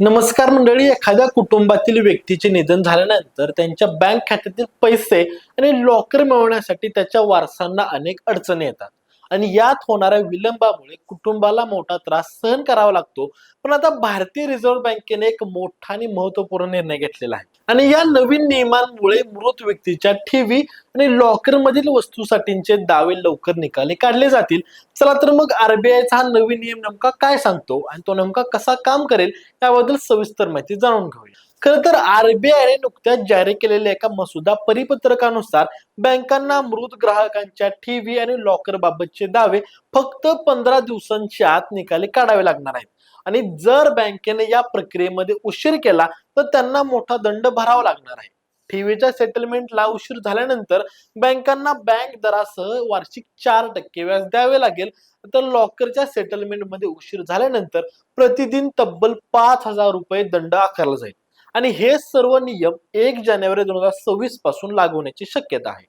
नमस्कार मंडळी एखाद्या कुटुंबातील व्यक्तीचे निधन झाल्यानंतर त्यांच्या बँक खात्यातील पैसे आणि लॉकर मिळवण्यासाठी त्याच्या वारसांना अनेक अडचणी येतात. आणि यात होणाऱ्या विलंबामुळे कुटुंबाला मोठा त्रास सहन करावा लागतो. पण आता भारतीय रिझर्व्ह बँकेने एक मोठा आणि महत्त्वपूर्ण निर्णय घेतलेला आहे. आणि या नवीन नियमांमुळे मृत व्यक्तीच्या ठेवी आणि लॉकर मधील वस्तूसाठींचे दावे लवकर निकाली काढले जातील. चला तर मग आरबीआयचा हा नवीन नियम नेमका काय सांगतो आणि तो नेमका कसा काम करेल याबद्दल सविस्तर माहिती जाणून घेऊया. खरं तर आरबीआयने नुकत्याच जारी केलेल्या एका मसुदा परिपत्रकानुसार बँकांना मृत ग्राहकांच्या ठेवी आणि लॉकर बाबतचे दावे फक्त पंधरा दिवसांच्या आत निकाली काढावे लागणार आहेत. आणि जर बँकेने या प्रक्रियेमध्ये उशीर केला तर त्यांना मोठा दंड भरावा लागणार आहे. ठेवीच्या सेटलमेंटला उशीर झाल्यानंतर बँकांना बँक दरासह वार्षिक चार टक्के व्याज द्यावे लागेल. तर लॉकरच्या सेटलमेंटमध्ये उशीर झाल्यानंतर प्रतिदिन तब्बल पाच हजार रुपये दंड आकारला जाईल. आणि हे सर्व नियम एक जानेवारी दोन हजार सव्वीसपासून लागू होण्याची शक्यता आहे.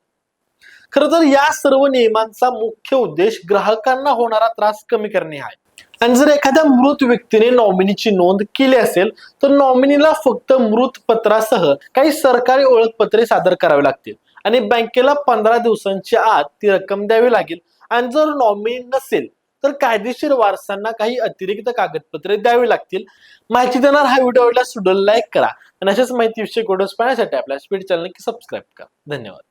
खर तर या सर्व नियमांचा मुख्य उद्देश ग्राहकांना होणारा त्रास कमी करणे आहे. आणि जर एखाद्या मृत व्यक्तीने नॉमिनीची नोंद केली असेल तर नॉमिनीला फक्त मृत पत्रासह काही सरकारी ओळखपत्रे सादर करावी लागतील. आणि बँकेला पंधरा दिवसांच्या आत ती रक्कम द्यावी लागेल. आणि जर नॉमिनी नसेल तर कायदेशीर वारसांना काही अतिरिक्त कागदपत्रे द्यावी लागतील. माहिती देणार हा व्हिडिओ आवडला सुडल लाईक करा. आणि अशाच माहितीविषयी गोडस पाहण्यासाठी आपल्या स्पीड चॅनल नक्की सबस्क्राईब करा. धन्यवाद.